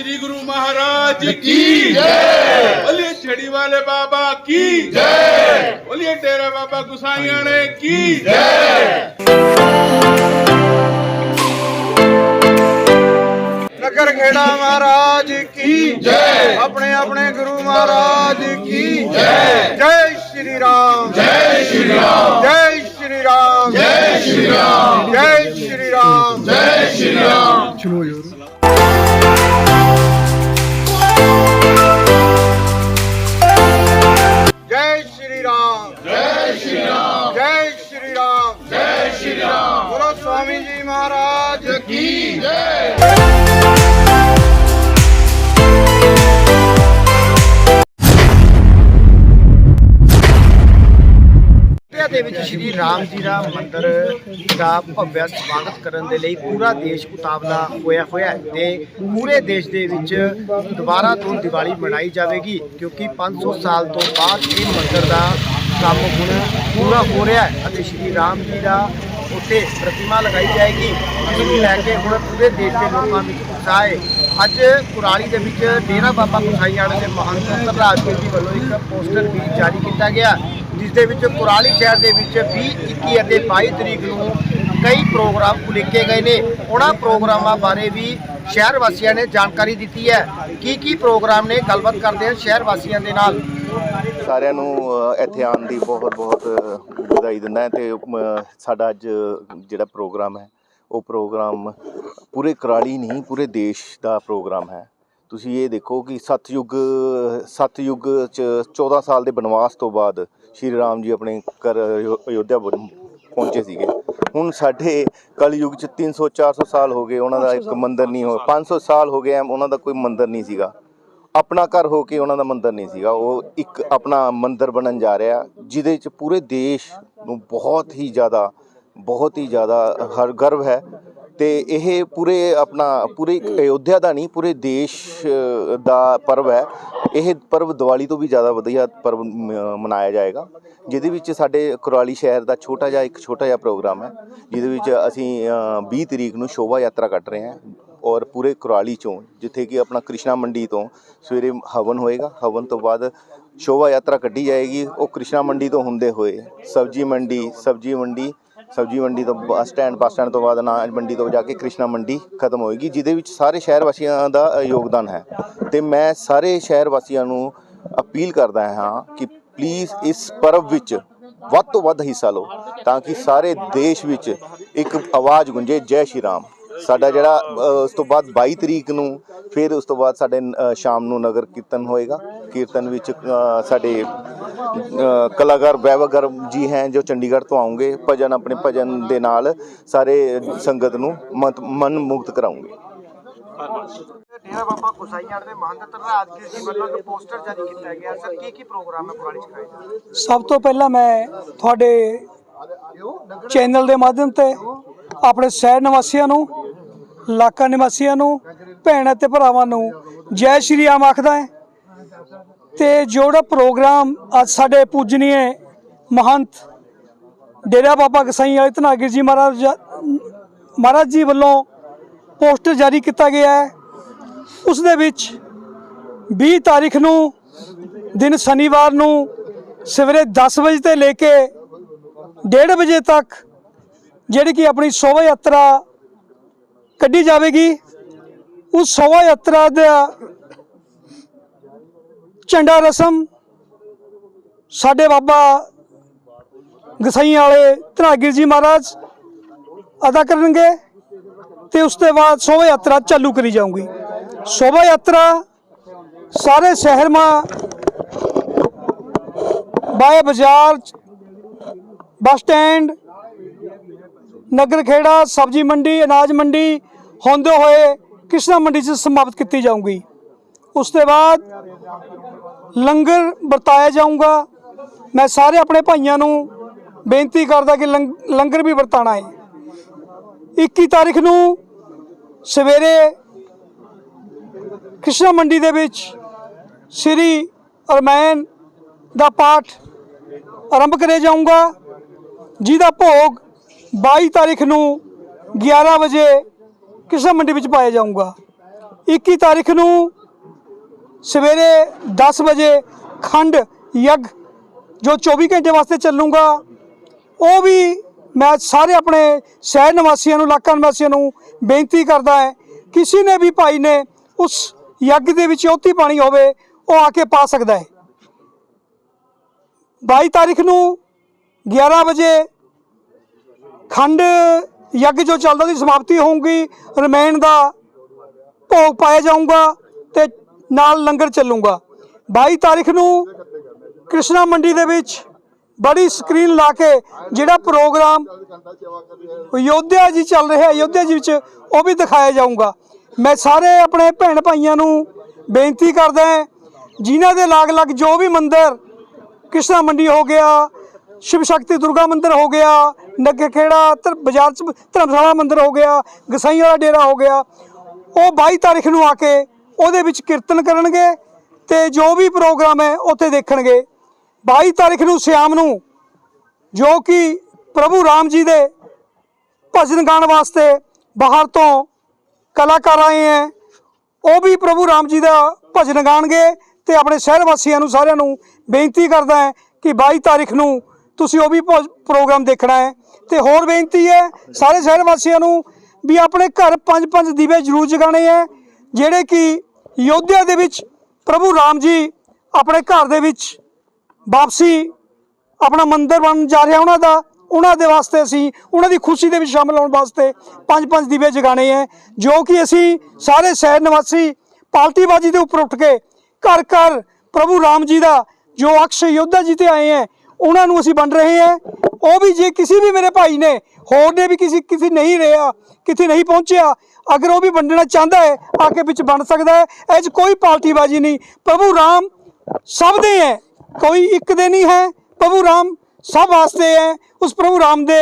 श्री गुरु महाराज की जय। बोलिए छड़ी वाले बाबा की जय। बोलिए डेरा बाबा गुसाइयाने की जय। नगर खेड़ा महाराज की जय। अपने अपने गुरु महाराज की जय। जय श्री राम। जय श्री राम। जय श्री राम। जय श्री राम। जय श्री राम। जय श्री राम। ਵਿੱਚ ਸ਼੍ਰੀ ਰਾਮ ਜੀ ਦਾ ਮੰਦਿਰ ਦਾ ਭਵਯ ਸਵਾਗਤ ਕਰਨ ਦੇ ਲਈ ਪੂਰਾ ਦੇਸ਼ ਉਤਾਵਲਾ ਹੋਇਆ ਹੋਇਆ ਹੈ ਤੇ ਪੂਰੇ ਦੇਸ਼ ਦੇ ਵਿੱਚ ਦੁਬਾਰਾ ਤੋਂ ਦੀਵਾਲੀ ਮਨਾਈ ਜਾਵੇਗੀ, ਕਿਉਂਕਿ 500 ਸਾਲ ਤੋਂ ਬਾਅਦ ਇਹ ਮੰਦਿਰ ਦਾ ਕੰਮ ਹੁਣ ਪੂਰਾ ਹੋ ਰਿਹਾ ਹੈ ਅਤੇ ਸ਼੍ਰੀ ਰਾਮ ਜੀ ਦਾ ਉੱਤੇ ਪ੍ਰਤਿਮਾ ਲਗਾਈ ਜਾਏਗੀ। ਇਸ ਨੂੰ ਲੈ ਕੇ ਹੁਣ ਪੂਰੇ ਦੇਸ਼ ਦੇ ਲੋਕਾਂ ਵਿੱਚ ਉਤਸ਼ਾਹ ਹੈ। ਅੱਜ ਕੁਰਾਲੀ ਦੇ ਵਿੱਚ ਡੇਰਾ ਬਾਬਾ ਕੁਸਾਈ ਵਾਲੇ ਦੇ ਮਹੰਤ ਧਰਰਾਜ ਜੀ ਵੱਲੋਂ ਇੱਕ ਪੋਸਟਰ ਵੀ ਜਾਰੀ ਕੀਤਾ ਗਿਆ। ਜਿਸ ਦੇ ਵਿੱਚ ਕੁਰਾਲੀ ਸ਼ਹਿਰ ਦੇ ਵਿੱਚ 20 21 ਅਤੇ 22 ਤਰੀਕ ਨੂੰ ਕਈ ਪ੍ਰੋਗਰਾਮ ਉਲੀਕੇ ਗਏ ਨੇ। ਉਹਨਾਂ ਪ੍ਰੋਗਰਾਮਾਂ ਬਾਰੇ ਵੀ ਸ਼ਹਿਰ ਵਾਸੀਆਂ ਨੇ ਜਾਣਕਾਰੀ ਦਿੱਤੀ ਹੈ। ਕੀ ਕੀ ਪ੍ਰੋਗਰਾਮ ਨੇ? ਗੱਲਬਾਤ ਕਰਦੇ ਹਨ ਸ਼ਹਿਰ ਵਾਸੀਆਂ ਦੇ ਨਾਲ। ਸਾਰਿਆਂ ਨੂੰ ਇੱਥੇ ਆਉਣ ਦੀ ਬਹੁਤ ਬਹੁਤ ਵਧਾਈ ਦਿੰਦਾ ਹੈ ਤੇ ਸਾਡਾ ਅੱਜ ਜਿਹੜਾ ਪ੍ਰੋਗਰਾਮ ਹੈ, ਉਹ ਪ੍ਰੋਗਰਾਮ ਪੂਰੇ ਕਰਾਲੀ ਨਹੀਂ, ਪੂਰੇ ਦੇਸ਼ ਦਾ ਪ੍ਰੋਗਰਾਮ ਹੈ। ਤੁਸੀਂ ਇਹ ਦੇਖੋ ਕਿ ਸਤਯੁਗ ਸਤਯੁਗ ਚ 14 ਸਾਲ ਦੇ ਬਨਵਾਸ ਤੋਂ ਬਾਅਦ ਸ਼੍ਰੀ ਰਾਮ ਜੀ ਆਪਣੇ ਘਰ ਅਯੋਧਿਆ ਪਹੁੰਚੇ ਸੀਗੇ। ਹੁਣ ਸਾਡੇ ਕਲਯੁਗ ਚ 300 400 ਸਾਲ ਹੋ ਗਏ ਉਹਨਾਂ ਦਾ ਇੱਕ ਮੰਦਿਰ ਨਹੀਂ ਹੋ 500 ਸਾਲ ਹੋ ਗਏ ਆ, ਉਹਨਾਂ ਦਾ ਕੋਈ ਮੰਦਿਰ ਨਹੀਂ ਸੀਗਾ। ਆਪਣਾ ਘਰ ਹੋ ਕੇ ਉਹਨਾਂ ਦਾ ਮੰਦਿਰ ਨਹੀਂ ਸੀਗਾ। ਉਹ ਇੱਕ ਆਪਣਾ ਮੰਦਿਰ ਬਣਨ ਜਾ ਰਿਹਾ ਜਿਹਦੇ ਚ ਪੂਰੇ ਦੇਸ਼ ਨੂੰ ਬਹੁਤ ਹੀ ਜ਼ਿਆਦਾ ਬਹੁਤ ਹੀ ਜ਼ਿਆਦਾ ਹਰ ਗਰਵ ਹੈ। ਤੇ ਇਹ ਪੂਰੇ ਆਪਣਾ ਪੂਰੇ ਅਯੋਧਿਆ ਦਾ ਨਹੀਂ ਪੂਰੇ ਦੇਸ਼ ਦਾ ਪਰਵ ਹੈ। ਇਹ ਪਰਵ ਦੀਵਾਲੀ ਤੋਂ ਵੀ ਜ਼ਿਆਦਾ ਵਧੀਆ ਪਰਵ ਮ- ਮਨਾਇਆ ਜਾਏਗਾ ਜਿਹਦੇ ਵਿੱਚ ਸਾਡੇ ਕੁਰਾਲੀ ਸ਼ਹਿਰ ਦਾ ਛੋਟਾ ਜਿਹਾ ਇੱਕ ਛੋਟਾ ਜਿਹਾ ਪ੍ਰੋਗਰਾਮ ਹੈ ਜਿਹਦੇ ਵਿੱਚ ਅਸੀਂ ਅ, 20 ਤਰੀਕ ਨੂੰ ਸ਼ੋਭਾ ਯਾਤਰਾ ਕੱਢ ਰਹੇ ਹਾਂ ਔਰ ਪੂਰੇ ਕੁਰਾਲੀ ਚੋਂ ਜਿੱਥੇ ਕਿ ਆਪਣਾ ਕ੍ਰਿਸ਼ਨਾ ਮੰਡੀ ਤੋਂ ਸਵੇਰੇ ਹਵਨ ਹੋਏਗਾ। ਹਵਨ ਤੋਂ ਬਾਅਦ ਸ਼ੋਭਾ ਯਾਤਰਾ ਕੱਢੀ ਜਾਏਗੀ। ਉਹ ਕ੍ਰਿਸ਼ਨਾ ਮੰਡੀ ਤੋਂ ਹੁੰਦੇ ਹੋਏ ਸਬਜੀ ਮੰਡੀ ਸਬਜੀ ਮੰਡੀ ਸਬਜੀ ਮੰਡੀ ਤੋਂ ਬੱਸ ਸਟੈਂਡ ਬੱਸ ਸਟੈਂਡ ਤੋਂ ਬਾਅਦ ਅਨਾਜ ਮੰਡੀ ਤੋਂ ਜਾ ਕੇ ਕ੍ਰਿਸ਼ਨਾ ਮੰਡੀ ਖਤਮ ਹੋਏਗੀ, ਜਿਹਦੇ ਵਿੱਚ ਸਾਰੇ ਸ਼ਹਿਰ ਵਾਸੀਆਂ ਦਾ ਯੋਗਦਾਨ ਹੈ। ਤੇ ਮੈਂ ਸਾਰੇ ਸ਼ਹਿਰ ਵਾਸੀਆਂ ਨੂੰ ਅਪੀਲ ਕਰਦਾ ਹਾਂ ਕਿ ਪਲੀਜ਼ ਇਸ ਪਰਵ ਵਿੱਚ ਵੱਧ ਤੋਂ ਵੱਧ ਹਿੱਸਾ ਲਓ, ਤਾਂ ਕਿ ਸਾਰੇ ਦੇਸ਼ ਵਿੱਚ ਇੱਕ ਆਵਾਜ਼ ਗੁੰਜੇ, ਜੈ ਸ਼੍ਰੀ ਰਾਮ। ਸਾਡਾ ਜਿਹੜਾ ਉਸ ਤੋਂ ਬਾਅਦ 22 ਤਰੀਕ ਨੂੰ ਫਿਰ ਉਸ ਤੋਂ ਬਾਅਦ ਸਾਡੇ ਸ਼ਾਮ ਨੂੰ ਨਗਰ ਕੀਰਤਨ ਹੋਏਗਾ। ਕੀਰਤਨ ਵਿੱਚ ਸਾਡੇ ਅ, ਕਲਾਕਾਰ ਵੈਭਵਗਰ ਜੀ ਹੈ ਜੋ ਚੰਡੀਗੜ੍ਹ ਤੋਂ ਆਉਂਗੇ ਭਜਨ ਆਪਣੇ ਭਜਨ ਦੇ ਨਾਲ ਸਾਰੇ ਸੰਗਤ ਨੂੰ ਮਤ- ਮਨ ਮੁਕਤ ਕਰਾਉਂਗੇ। ਡੇਰਾ ਬਾਬਾ ਕੁਸਾਈ ਦੇ ਮਹੰਤ ਧਰਰਾਜ ਜੀ ਵੱਲੋਂ ਇੱਕ ਪੋਸਟਰ ਜਾਰੀ ਕੀਤਾ ਗਿਆ ਸਰ ਕੀ ਕੀ ਪ੍ਰੋਗਰਾਮ ਹੈ ਕੁਰਾਲੀ ਚ ਸਭ ਤੋਂ ਪਹਿਲਾਂ ਮੈਂ ਤੁਹਾਡੇ ਚੈਨਲ ਦੇ ਮਾਧਿਅਮ ਤੇ ਆਪਣੇ ਸ਼ਹਿਰ ਨਿਵਾਸੀਆਂ ਨੂੰ ਇਲਾਕਾ ਨਿਵਾਸੀਆਂ ਨੂੰ, ਭੈਣ ਅਤੇ ਭਰਾਵਾਂ ਨੂੰ ਜੈ ਸ਼੍ਰੀ ਰਾਮ ਆਖਦਾ ਹੈ। ਤੇ ਜਿਹੜਾ ਪ੍ਰੋਗਰਾਮ ਅੱਜ ਸਾਡੇ ਪੂਜਨੀਏ ਮਹੰਤ, ਡੇਰਾ ਬਾਬਾ ਗਸਾਈ ਵਾਲੇ ਧਨਾਗਿਰ ਜੀ ਮਹਾਰਾਜ ਮਹਾਰਾਜ ਜੀ ਵੱਲੋਂ ਪੋਸਟਰ ਜਾਰੀ ਕੀਤਾ ਗਿਆ ਹੈ। ਉਸ ਦੇ ਵਿੱਚ 20 ਤਾਰੀਖ ਨੂੰ, ਦਿਨ ਸ਼ਨੀਵਾਰ ਨੂੰ ਸਵੇਰੇ 10 ਵਜੇ ਤੋਂ ਲੈ ਕੇ 1:30 ਵਜੇ ਤੱਕ ਜਿਹੜੀ ਕਿ ਆਪਣੀ ਸ਼ੋਭਾ ਯਾਤਰਾ ਕੱਢੀ ਜਾਵੇਗੀ। ਉਸ ਸ਼ੋਭਾ ਯਾਤਰਾ ਦਾ ਝੰਡਾ ਰਸਮ ਸਾਡੇ ਬਾਬਾ ਗਸਾਈ ਵਾਲੇ ਧਨਾਗਿਰ ਜੀ ਮਹਾਰਾਜ ਅਦਾ ਕਰਨਗੇ ਤੇ ਉਸ ਤੋਂ ਬਾਅਦ ਸ਼ੋਭਾ ਯਾਤਰਾ ਚਾਲੂ ਕਰੀ ਜਾਊਗੀ। ਸ਼ੋਭਾ ਯਾਤਰਾ ਸਾਰੇ ਸ਼ਹਿਰ ਮਾ ਬਾਏ ਬਾਜ਼ਾਰ, ਬੱਸ ਸਟੈਂਡ, ਨਗਰ ਖੇੜਾ, ਸਬਜੀ ਮੰਡੀ, ਅਨਾਜ ਮੰਡੀ ਹੁੰਦੇ ਹੋਏ ਕ੍ਰਿਸ਼ਨਾ ਮੰਡੀ 'ਚ ਸਮਾਪਤ ਕੀਤੀ ਜਾਊਗੀ। ਉਸ ਤੋਂ ਬਾਅਦ ਲੰਗਰ ਵਰਤਾਇਆ ਜਾਊਗਾ। ਮੈਂ ਸਾਰੇ ਆਪਣੇ ਭਾਈਆਂ ਨੂੰ ਬੇਨਤੀ ਕਰਦਾ ਕਿ ਲੰਗ- ਲੰਗਰ ਵੀ ਵਰਤਾਣਾ ਹੈ। 21 ਤਾਰੀਖ ਨੂੰ ਸਵੇਰੇ ਕ੍ਰਿਸ਼ਨਾ ਮੰਡੀ ਦੇ ਵਿੱਚ ਸ੍ਰੀ ਅਰਮੈਨ ਦਾ ਪਾਠ ਆਰੰਭ ਕਰਿਆ ਜਾਊਗਾ। ਜਿਹਦਾ ਭੋਗ 22 ਤਾਰੀਖ ਨੂੰ 11 ਵਜੇ ਕ੍ਰਿਸ਼ਨਾ ਮੰਡੀ ਵਿੱਚ ਪਾਇਆ ਜਾਊਗਾ। 21 ਤਾਰੀਖ ਨੂੰ ਸਵੇਰੇ 10 ਵਜੇ ਖੰਡ ਯੱਗ, ਜੋ 24 ਘੰਟੇ ਵਾਸਤੇ ਚੱਲੂਗਾ, ਉਹ ਵੀ ਮੈਂ ਸਾਰੇ ਆਪਣੇ ਸ਼ਹਿਰ ਨਿਵਾਸੀਆਂ ਨੂੰ, ਇਲਾਕਾ ਨਿਵਾਸੀਆਂ ਨੂੰ ਬੇਨਤੀ ਕਰਦਾ ਹੈ, ਕਿਸੇ ਨੇ ਵੀ ਭਾਈ ਨੇ ਉਸ ਯੱਗ ਦੇ ਵਿੱਚ ਔਤੀ ਪਾਣੀ ਹੋਵੇ, ਉਹ ਆ ਕੇ ਪਾ ਸਕਦਾ ਹੈ। 22 ਤਾਰੀਖ ਨੂੰ 11 ਵਜੇ ਖੰਡ ਯੱਗ ਜੋ ਚੱਲਦਾ ਦੀ ਸਮਾਪਤੀ ਹੋਊਗੀ, ਰਮਾਇਣ ਦਾ ਭੋਗ ਪਾਇਆ ਜਾਊਗਾ ਤੇ ਨਾਲ ਲੰਗਰ ਚੱਲੂਗਾ। 22 ਤਾਰੀਖ ਨੂੰ ਕ੍ਰਿਸ਼ਨਾ ਮੰਡੀ ਦੇ ਵਿੱਚ ਬੜੀ ਸਕਰੀਨ ਲਾ ਕੇ ਜਿਹੜਾ ਪ੍ਰੋਗਰਾਮ ਅਯੋਧਿਆ ਜੀ ਚੱਲ ਰਿਹਾ, ਅਯੋਧਿਆ ਜੀ ਵਿੱਚ ਉਹ ਵੀ ਦਿਖਾਇਆ ਜਾਊਗਾ। ਮੈਂ ਸਾਰੇ ਆਪਣੇ ਭੈਣ ਭਾਈਆਂ ਨੂੰ ਬੇਨਤੀ ਕਰਦਾ ਜਿਨ੍ਹਾਂ ਦੇ ਲਾਗ-ਲਾਗ ਜੋ ਵੀ ਮੰਦਿਰ ਕ੍ਰਿਸ਼ਨਾ ਮੰਡੀ ਹੋ ਗਿਆ ਸ਼ਿਵ ਸ਼ਕਤੀ ਦੁਰਗਾ ਮੰਦਿਰ ਹੋ ਗਿਆ, ਨੱਗੇ ਖੇੜਾ, ਧਰ ਬਾਜ਼ਾਰ ਚ ਧਰਮਸ਼ਾਲਾ ਮੰਦਿਰ ਹੋ ਗਿਆ, ਗਸਾਈਆਂ ਵਾਲਾ ਡੇਰਾ ਹੋ ਗਿਆ। ਉਹ 22 ਤਾਰੀਖ ਨੂੰ ਆ ਕੇ ਉਹਦੇ ਵਿੱਚ ਕੀਰਤਨ ਕਰਨਗੇ ਤੇ ਜੋ ਵੀ ਪ੍ਰੋਗਰਾਮ ਹੈ ਉੱਥੇ ਦੇਖਣਗੇ। 22 ਤਾਰੀਖ ਨੂੰ ਸ਼ਾਮ ਨੂੰ, ਜੋ ਕਿ ਪ੍ਰਭੂ ਰਾਮ ਜੀ ਦੇ ਭਜਨ ਗਾਣ ਵਾਸਤੇ ਬਾਹਰ ਤੋਂ ਕਲਾਕਾਰ ਆਏ ਹੈ, ਉਹ ਵੀ ਪ੍ਰਭੂ ਰਾਮ ਜੀ ਦਾ ਭਜਨ ਗਾਣਗੇ ਤੇ ਆਪਣੇ ਸ਼ਹਿਰ ਵਾਸੀਆਂ ਨੂੰ ਸਾਰਿਆਂ ਨੂੰ ਬੇਨਤੀ ਕਰਦਾ ਹੈ ਕਿ 22 ਤਾਰੀਖ ਨੂੰ ਤੁਸੀਂ ਉਹ ਵੀ ਭੋਜ- ਪ੍ਰੋਗਰਾਮ ਦੇਖਣਾ ਹੈ। ਤੇ ਹੋਰ ਬੇਨਤੀ ਹੈ, ਸਾਰੇ ਸ਼ਹਿਰ ਵਾਸੀਆਂ ਨੂੰ ਵੀ ਆਪਣੇ ਘਰ ਪੰਜ ਪੰਜ ਦੀਵੇ ਜ਼ਰੂਰ ਜਗਾਣੇ ਹੈ, ਜਿਹੜੇ ਕਿ ਯੋਧਿਆ ਦੇ ਵਿੱਚ, ਪ੍ਰਭੂ ਰਾਮ ਜੀ ਆਪਣੇ ਘਰ ਦੇ ਵਿੱਚ ਵਾਪਸੀ ਆਪਣਾ ਮੰਦਿਰ ਬਣਨ ਜਾ ਰਿਹਾ, ਉਹਨਾਂ ਦਾ, ਉਹਨਾਂ ਦੇ ਵਾਸਤੇ ਅਸੀਂ, ਉਹਨਾਂ ਦੀ ਖੁਸ਼ੀ ਦੇ ਵਿੱਚ ਸ਼ਾਮਲ ਹੋਣ ਵਾਸਤੇ ਪੰਜ ਪੰਜ ਦੀਵੇ ਜਗਾਣੇ ਹੈ, ਜੋ ਕਿ ਅਸੀਂ ਸਾਰੇ ਸ਼ਹਿਰ ਨਿਵਾਸੀ ਪਾਰਟੀਬਾਜ਼ੀ ਦੇ ਉੱਪਰ ਉੱਠ ਕੇ ਘਰ ਘਰ ਪ੍ਰਭੂ ਰਾਮ ਜੀ ਦਾ ਜੋ ਅਕਸ਼ ਯੋਧਾ ਜੀ ਤੇ ਆਏ ਹੈ ਉਹਨਾਂ ਨੂੰ ਅਸੀਂ ਵੰਡ ਰਹੇ ਹਾਂ। ਉਹ ਵੀ ਜੇ ਕਿਸੇ ਵੀ ਮੇਰੇ ਭਾਈ ਨੇ, ਹੋਰ ਨੇ ਵੀ ਕਿਸੇ ਕਿਸੇ ਨਹੀਂ ਰਿਹਾ ਕਿਤੇ ਨਹੀਂ ਪਹੁੰਚਿਆ, ਅਗਰ ਉਹ ਵੀ ਵੰਡਣਾ ਚਾਹੁੰਦਾ ਹੈ ਆ ਕੇ ਵਿੱਚ ਵੰਡ ਸਕਦਾ ਹੈ। ਇਹ 'ਚ ਕੋਈ ਪਾਰਟੀਬਾਜ਼ੀ ਨਹੀਂ। ਪ੍ਰਭੂ ਰਾਮ ਸਭ ਦੇ ਹੈ। ਕੋਈ ਇੱਕ ਦੇ ਨਹੀਂ ਹੈ। ਪ੍ਰਭੂ ਰਾਮ ਸਭ ਵਾਸਤੇ ਹੈ। ਉਸ ਪ੍ਰਭੂ ਰਾਮ ਦੇ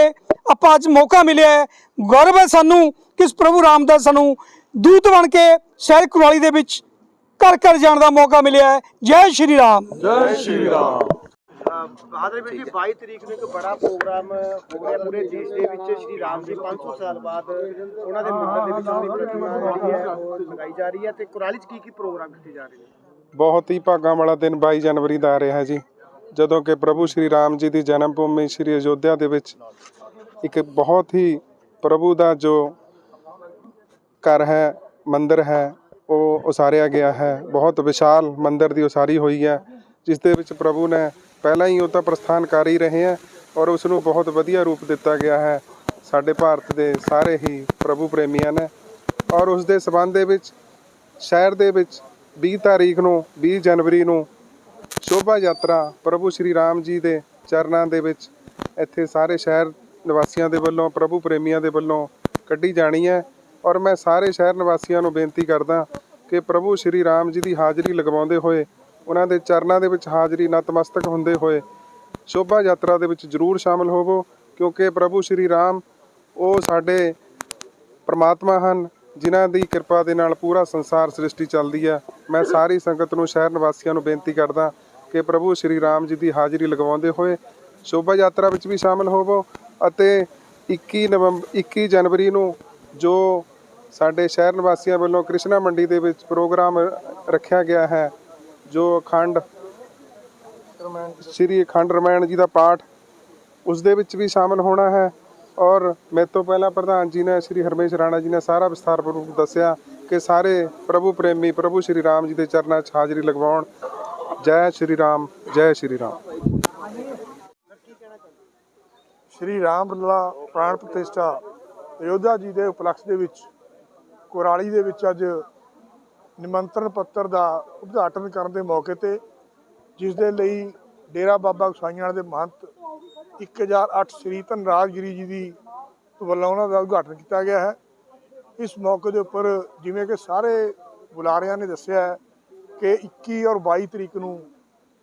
ਆਪਾਂ ਅੱਜ ਮੌਕਾ ਮਿਲਿਆ ਹੈ। ਗੌਰਵ ਹੈ ਸਾਨੂੰ ਕਿ ਇਸ ਪ੍ਰਭੂ ਰਾਮ ਦਾ ਸਾਨੂੰ ਦੂਤ ਬਣ ਕੇ ਸ਼ਹਿਰ ਕੁਰਾਲੀ ਦੇ ਵਿੱਚ ਘਰ ਘਰ ਜਾਣ ਦਾ ਮੌਕਾ ਮਿਲਿਆ ਹੈ। ਜੈ ਸ਼੍ਰੀ ਰਾਮ। ਬਹਾਦਰ ਵੀਰ ਜੀ 22 ਤਰੀਕ ਨੂੰ ਇੱਕ ਬੜਾ ਪ੍ਰੋਗਰਾਮ ਹੋ ਰਿਹਾ ਪੂਰੇ ਦੇਸ਼ ਦੇ ਵਿੱਚ, ਸ਼੍ਰੀ ਰਾਮ ਜੀ 500 ਸਾਲ ਬਾਅਦ ਉਹਨਾਂ ਦੇ ਮੰਦਿਰ ਦੇ ਵਿੱਚ ਉਹਦੀ ਪ੍ਰਤਿਮਾ ਜਿਹੜੀ ਹੈ ਉਹ ਲਗਾਈ ਜਾ ਰਹੀ ਹੈ ਤੇ ਕੁਰਾਲੀ 'ਚ ਕੀ ਕੀ ਪ੍ਰੋਗਰਾਮ ਕੀਤੇ ਜਾ ਰਹੇ ਨੇ? ਬਹੁਤ ਹੀ ਭਾਗਾਂ ਵਾਲਾ ਦਿਨ 22 ਜਨਵਰੀ ਦਾ ਆ ਰਿਹਾ ਜੀ, ਜਦੋਂ ਕਿ ਪ੍ਰਭੂ ਸ਼੍ਰੀ ਰਾਮ ਜੀ ਦੀ ਜਨਮ ਭੂਮੀ ਸ਼੍ਰੀ ਅਯੋਧਿਆ ਦੇ ਵਿੱਚ ਇੱਕ ਬਹੁਤ ਹੀ ਪ੍ਰਭੂ ਦਾ ਜੋ ਘਰ ਹੈ, ਮੰਦਿਰ ਹੈ, ਉਹ ਉਸਾਰਿਆ ਗਿਆ ਹੈ, ਬਹੁਤ ਵਿਸ਼ਾਲ ਮੰਦਿਰ ਦੀ ਉਸਾਰੀ ਹੋਈ ਹੈ, ਜਿਸ ਦੇ ਵਿੱਚ ਪ੍ਰਭੂ ਨੇ ਪਹਿਲਾਂ ਹੀ ਉਹ ਤਾਂ ਪ੍ਰਸਥਾਨ ਕਰ ਹੀ ਰਹੇ ਹੈ ਔਰ ਉਸ ਨੂੰ ਬਹੁਤ ਵਧੀਆ ਰੂਪ ਦਿੱਤਾ ਗਿਆ ਹੈ। ਸਾਡੇ ਭਾਰਤ ਦੇ ਸਾਰੇ ਹੀ ਪ੍ਰਭੂ ਪ੍ਰੇਮੀਆਂ ਨੇ ਔਰ ਉਸ ਦੇ ਸਬੰਧ ਦੇ ਵਿੱਚ, ਸ਼ਹਿਰ ਦੇ ਵਿੱਚ 20 ਤਾਰੀਖ ਨੂੰ 20 ਜਨਵਰੀ ਨੂੰ ਸ਼ੋਭਾ ਯਾਤਰਾ ਪ੍ਰਭੂ ਸ਼੍ਰੀ ਰਾਮ ਜੀ ਦੇ ਚਰਨਾਂ ਦੇ ਵਿੱਚ ਇੱਥੇ ਸਾਰੇ ਸ਼ਹਿਰ ਨਿਵਾਸੀਆਂ ਦੇ ਵੱਲੋਂ, ਪ੍ਰਭੂ ਪ੍ਰੇਮੀਆਂ ਦੇ ਵੱਲੋਂ ਕੱਢੀ ਜਾਣੀ ਹੈ। ਔਰ ਮੈਂ ਸਾਰੇ ਸ਼ਹਿਰ ਨਿਵਾਸੀਆਂ ਨੂੰ ਬੇਨਤੀ ਕਰਦਾ ਕਿ ਪ੍ਰਭੂ ਸ਼੍ਰੀ ਰਾਮ ਜੀ ਦੀ ਹਾਜ਼ਰੀ ਲਗਵਾਉਂਦੇ ਹੋਏ ਉਹਨਾਂ ਦੇ ਚਰਨਾਂ ਦੇ ਵਿੱਚ ਹਾਜ਼ਰੀ ਨਤਮਸਤਕ ਹੁੰਦੇ ਹੋਏ ਸ਼ੋਭਾ ਯਾਤਰਾ ਦੇ ਵਿੱਚ ਜ਼ਰੂਰ ਸ਼ਾਮਲ ਹੋਵੋ, ਕਿਉਂਕਿ ਪ੍ਰਭੂ ਸ਼੍ਰੀ ਰਾਮ ਉਹ ਸਾਡੇ ਪਰਮਾਤਮਾ ਹਨ, ਜਿਨ੍ਹਾਂ ਦੀ ਕਿਰਪਾ ਦੇ ਨਾਲ ਪੂਰਾ ਸੰਸਾਰ ਸ੍ਰਿਸ਼ਟੀ ਚੱਲਦੀ ਹੈ। ਮੈਂ ਸਾਰੀ ਸੰਗਤ ਨੂੰ, ਸ਼ਹਿਰ ਨਿਵਾਸੀਆਂ ਨੂੰ ਬੇਨਤੀ ਕਰਦਾ ਕਿ ਪ੍ਰਭੂ ਸ਼੍ਰੀ ਰਾਮ ਜੀ ਦੀ ਹਾਜ਼ਰੀ ਲਗਵਾਉਂਦੇ ਹੋਏ ਸ਼ੋਭਾ ਯਾਤਰਾ ਵਿੱਚ ਵੀ ਸ਼ਾਮਲ ਹੋਵੋ ਅਤੇ 21 ਨਵੰਬਰ 21 ਜਨਵਰੀ ਨੂੰ ਜੋ ਸਾਡੇ ਸ਼ਹਿਰ ਨਿਵਾਸੀਆਂ ਵੱਲੋਂ ਕ੍ਰਿਸ਼ਨਾ ਮੰਡੀ ਦੇ ਵਿੱਚ ਪ੍ਰੋਗਰਾਮ ਰੱਖਿਆ ਗਿਆ ਹੈ ਜੋ ਅਖੰਡ ਸ਼੍ਰੀ ਅਖੰਡ ਰਮਾਇਣ ਜੀ ਦਾ ਪਾਠ, ਉਸ ਦੇ ਵਿੱਚ ਵੀ ਸ਼ਾਮਲ ਹੋਣਾ ਹੈ। ਔਰ ਮੇਰੇ ਤੋਂ ਪਹਿਲਾਂ ਪ੍ਰਧਾਨ ਜੀ ਨੇ, ਸ਼੍ਰੀ ਹਰਮੇਸ਼ ਰਾਣਾ ਜੀ ਨੇ ਸਾਰਾ ਵਿਸਥਾਰਪੂਰਵਕ ਦੱਸਿਆ ਕਿ ਸਾਰੇ ਪ੍ਰਭੂ ਪ੍ਰੇਮੀ, ਪ੍ਰਭੂ ਸ਼੍ਰੀ ਰਾਮ ਜੀ ਦੇ ਚਰਨਾਂ 'ਚ ਹਾਜ਼ਰੀ ਲਗਵਾਉਣ। ਜੈ ਸ਼੍ਰੀ ਰਾਮ, ਜੈ ਸ਼੍ਰੀ ਰਾਮ। ਸ਼੍ਰੀ ਰਾਮ ਲੱਲਾ ਪ੍ਰਾਣ ਪ੍ਰਤਿਸ਼ਠਾ, ਅਯੋਧਿਆ ਜੀ ਦੇ ਉਪਲਕਸ਼ ਦੇ ਵਿੱਚ, ਕੁਰਾਲੀ ਦੇ ਵਿੱਚ ਅੱਜ ਨਿਮੰਤਰਣ ਪੱਤਰ ਦਾ ਉਦਘਾਟਨ ਕਰਨ ਦੇ ਮੌਕੇ ਤੇ ਜਿਸ ਦੇ ਲਈ ਡੇਰਾ ਬਾਬਾ ਗੁਸਾਈਆਂ ਦੇ ਮਹੰਤ 1008 ਸ੍ਰੀ ਧਨਰਾਜਗਿਰੀ ਜੀ ਦੀ ਵੱਲੋਂ ਉਹਨਾਂ ਦਾ ਉਦਘਾਟਨ ਕੀਤਾ ਗਿਆ ਹੈ। ਇਸ ਮੌਕੇ ਦੇ ਉੱਪਰ ਜਿਵੇਂ ਕਿ ਸਾਰੇ ਬੁਲਾਰਿਆਂ ਨੇ ਦੱਸਿਆ ਹੈ ਕਿ 21 ਔਰ 22 ਤਰੀਕ ਨੂੰ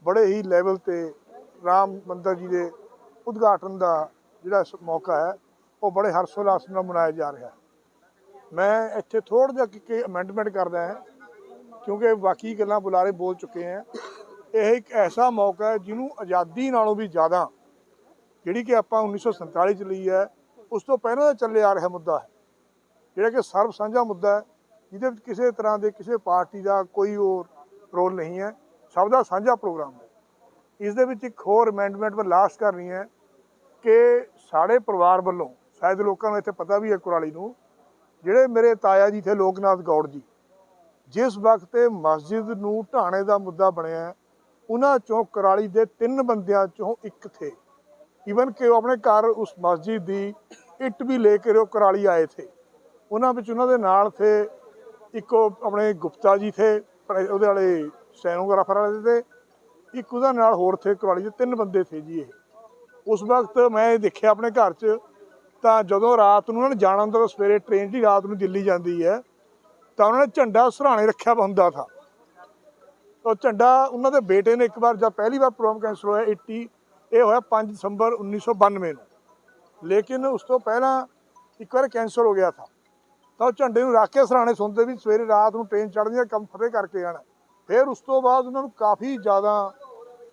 ਬੜੇ ਹੀ ਲੈਵਲ ਤੇ ਰਾਮ ਮੰਦਰ ਜੀ ਦੇ ਉਦਘਾਟਨ ਦਾ ਜਿਹੜਾ ਮੌਕਾ ਹੈ, ਉਹ ਬੜੇ ਹਰਸ਼ੋਲਾਸ ਨਾਲ ਮਨਾਇਆ ਜਾ ਰਿਹਾ ਹੈ। ਮੈਂ ਇੱਥੇ ਥੋੜਾ ਜਿਹਾ ਕਿ ਅਮੈਂਡਮੈਂਟ ਕਰਦਾ ਹਾਂ। ਕਿਉਂਕਿ ਬਾਕੀ ਗੱਲਾਂ ਬੁਲਾਰੇ ਬੋਲ ਚੁੱਕੇ ਹੈ ਇਹ ਇੱਕ ਐਸਾ ਮੌਕਾ ਹੈ ਜਿਹਨੂੰ ਆਜ਼ਾਦੀ ਨਾਲੋਂ ਵੀ ਜ਼ਿਆਦਾ ਜਿਹੜੀ ਕਿ ਆਪਾਂ 1947 ਚ ਲਈ ਹੈ, ਉਸ ਤੋਂ ਪਹਿਲਾਂ ਦਾ ਚੱਲੇ ਆ ਰਿਹਾ ਮੁੱਦਾ ਹੈ। ਜਿਹੜਾ ਕਿ ਸਰਬ ਸਾਂਝਾ ਮੁੱਦਾ ਹੈ, ਜਿਹਦੇ ਵਿੱਚ ਕਿਸੇ ਤਰ੍ਹਾਂ ਦੇ ਕਿਸੇ ਪਾਰਟੀ ਦਾ ਕੋਈ ਹੋਰ ਰੋਲ ਨਹੀਂ ਹੈ, ਸਭ ਦਾ ਸਾਂਝਾ ਪ੍ਰੋਗਰਾਮ ਹੈ। ਇਸ ਦੇ ਵਿੱਚ ਇੱਕ ਹੋਰ ਅਮੈਂਡਮੈਂਟ ਮੈਂ ਲਾਸਟ ਕਰ ਰਹੀ ਹੈ ਕਿ ਸਾਡੇ ਪਰਿਵਾਰ ਵੱਲੋਂ, ਸ਼ਾਇਦ ਲੋਕਾਂ ਨੂੰ ਇੱਥੇ ਪਤਾ ਵੀ ਹੈ ਕੁਰਾਲੀ ਨੂੰ, ਜਿਹੜੇ ਮੇਰੇ ਤਾਇਆ ਜੀ ਥੇ ਲੋਕਨਾਥ ਗੌੜ ਜੀ ਜਿਸ ਵਕਤ ਇਹ ਮਸਜਿਦ ਨੂੰ ਢਾਣੇ ਦਾ ਮੁੱਦਾ ਬਣਿਆ ਉਹਨਾਂ ਚੋਂ ਕਰਾਲੀ ਦੇ ਤਿੰਨ ਬੰਦਿਆਂ ਚੋਂ ਇੱਕ ਥੇ। ਈਵਨ ਕਿ ਉਹ ਆਪਣੇ ਘਰ ਉਸ ਮਸਜਿਦ ਦੀ ਇੱਟ ਵੀ ਲੈ ਕੇ ਉਹ ਕਰਾਲੀ ਆਏ ਥੇ। ਉਹਨਾਂ ਵਿੱਚ ਉਹਨਾਂ ਦੇ ਨਾਲ ਥੇ, ਇੱਕ ਉਹ ਆਪਣੇ ਗੁਪਤਾ ਜੀ ਥੇ ਉਹਦੇ ਵਾਲੇ ਸੈਨੋਗ੍ਰਾਫਰ ਵਾਲੇ ਤੇ ਇੱਕ ਉਹਦਾ ਨਾਲ ਹੋਰ ਥੇ ਕਰਾਲੀ ਦੇ ਤਿੰਨ ਬੰਦੇ ਥੇ ਜੀ ਇਹ। ਉਸ ਵਕਤ ਮੈਂ ਦੇਖਿਆ ਆਪਣੇ ਘਰ 'ਚ, ਤਾਂ ਜਦੋਂ ਰਾਤ ਨੂੰ ਉਹਨਾਂ ਨੇ ਜਾਣਾ ਹੁੰਦਾ ਤਾਂ ਸਵੇਰੇ ਟ੍ਰੇਨ ਦੀ ਰਾਤ ਨੂੰ ਦਿੱਲੀ ਜਾਂਦੀ ਹੈ। ਤਾਂ ਉਹਨਾਂ ਨੇ ਝੰਡਾ ਸਰਾਣੇ ਰੱਖਿਆ ਹੁੰਦਾ ਥਾ। ਉਹ ਝੰਡਾ ਉਹਨਾਂ ਦੇ ਬੇਟੇ ਨੇ ਇੱਕ ਵਾਰ ਜਦ ਪਹਿਲੀ ਵਾਰ ਪ੍ਰੋਗਰਾਮ ਕੈਂਸਲ ਹੋਇਆ 80 ਇਹ ਹੋਇਆ 5 ਦਸੰਬਰ 1992 ਨੂੰ। ਲੇਕਿਨ ਉਸ ਤੋਂ ਪਹਿਲਾਂ ਇੱਕ ਵਾਰ ਕੈਂਸਲ ਹੋ ਗਿਆ ਥਾ। ਤਾਂ ਉਹ ਝੰਡੇ ਨੂੰ ਰੱਖ ਕੇ ਸਰਾਣੇ ਸੁਣਦੇ ਵੀ ਸਵੇਰੇ ਰਾਤ ਨੂੰ ਟ੍ਰੇਨ ਚੜ੍ਹਦੀ ਹੈ ਕੰਮ ਫਤਿਹ ਕਰਕੇ ਆਣਾ ਫਿਰ ਉਸ ਤੋਂ ਬਾਅਦ ਉਹਨਾਂ ਨੂੰ ਕਾਫੀ ਜ਼ਿਆਦਾ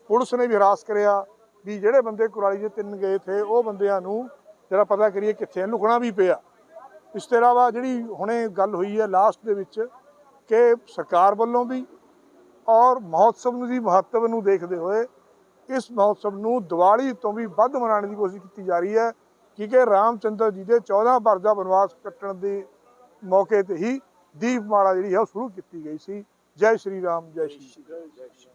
ਪੁਲਿਸ ਨੇ ਵੀ ਹਰਾਸ ਕਰਿਆ ਵੀ ਜਿਹੜੇ ਬੰਦੇ ਕੁਰਾਲੀ ਦੇ ਤਿੰਨ ਗਏ ਥੇ, ਉਹ ਬੰਦਿਆਂ ਨੂੰ ਜਿਹੜਾ ਪਤਾ ਕਰੀਏ ਕਿੱਥੇ ਲੁਕਣਾ ਵੀ ਪਿਆ। ਇਸ ਤੋਂ ਇਲਾਵਾ ਜਿਹੜੀ ਹੁਣੇ ਗੱਲ ਹੋਈ ਹੈ ਲਾਸਟ ਦੇ ਵਿੱਚ ਕਿ ਸਰਕਾਰ ਵੱਲੋਂ ਵੀ ਔਰ ਮਹੋਤਸਵ ਦੀ ਮਹੱਤਵ ਨੂੰ ਦੇਖਦੇ ਹੋਏ ਇਸ ਮਹੋਤਸਵ ਨੂੰ ਦੀਵਾਲੀ ਤੋਂ ਵੀ ਵੱਧ ਮਨਾਉਣ ਦੀ ਕੋਸ਼ਿਸ਼ ਕੀਤੀ ਜਾ ਰਹੀ ਹੈ ਕਿਉਂਕਿ ਰਾਮਚੰਦਰ ਜੀ ਦੇ 14 ਵਰ੍ਹਾ ਬਨਵਾਸ ਕੱਟਣ ਦੇ ਮੌਕੇ ਤੇ ਹੀ ਦੀਪਮਾਲਾ ਜਿਹੜੀ ਹੈ ਉਹ ਸ਼ੁਰੂ ਕੀਤੀ ਗਈ ਸੀ। ਜੈ ਸ਼੍ਰੀ ਰਾਮ, ਜੈ ਸ਼੍ਰੀ ਰਾਮ।